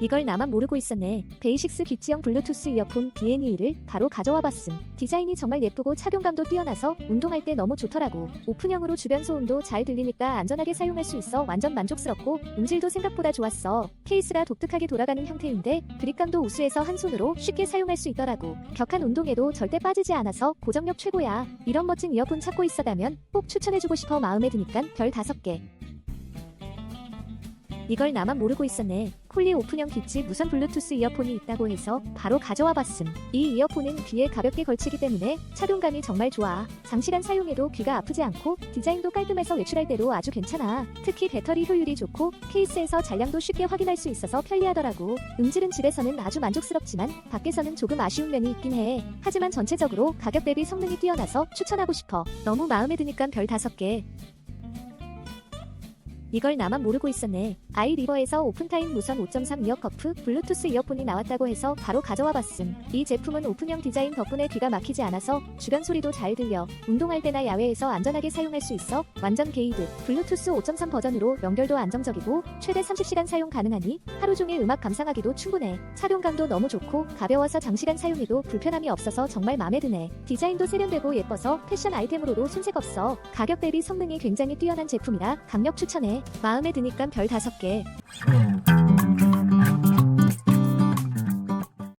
이걸 나만 모르고 있었네. 베이식스 귀지형 블루투스 이어폰 BNE를 바로 가져와 봤음. 디자인이 정말 예쁘고 착용감도 뛰어나서 운동할 때 너무 좋더라고. 오픈형으로 주변 소음도 잘 들리니까 안전하게 사용할 수 있어 완전 만족스럽고 음질도 생각보다 좋았어. 케이스가 독특하게 돌아가는 형태인데 그립감도 우수해서 한 손으로 쉽게 사용할 수 있더라고. 격한 운동에도 절대 빠지지 않아서 고정력 최고야. 이런 멋진 이어폰 찾고 있어다면 꼭 추천해주고 싶어 마음에 드니까 별 5개. 이걸 나만 모르고 있었네. 콜리 오픈형 귀치 무선 블루투스 이어폰이 있다고 해서 바로 가져와 봤음. 이 이어폰은 귀에 가볍게 걸치기 때문에 착용감이 정말 좋아. 장시간 사용해도 귀가 아프지 않고 디자인도 깔끔해서 외출할 때도 아주 괜찮아. 특히 배터리 효율이 좋고 케이스에서 잔량도 쉽게 확인할 수 있어서 편리하더라고. 음질은 집에서는 아주 만족스럽지만 밖에서는 조금 아쉬운 면이 있긴 해. 하지만 전체적으로 가격 대비 성능이 뛰어나서 추천하고 싶어. 너무 마음에 드니까 별 5개. 이걸 나만 모르고 있었네. 아이 리버에서 오픈타임 무선 5.3 이어커프 블루투스 이어폰이 나왔다고 해서 바로 가져와 봤음. 이 제품은 오픈형 디자인 덕분에 귀가 막히지 않아서 주변 소리도 잘 들려. 운동할 때나 야외에서 안전하게 사용할 수 있어 완전 게이드. 블루투스 5.3 버전으로 연결도 안정적이고 최대 30시간 사용 가능하니 하루 종일 음악 감상하기도 충분해. 착용감도 너무 좋고 가벼워서 장시간 사용해도 불편함이 없어서 정말 마음에 드네. 디자인도 세련되고 예뻐서 패션 아이템으로도 손색 없어. 가격 대비 성능이 굉장히 뛰어난 제품이라 강력 추천해. 마음에 드니까 별 5개. 음.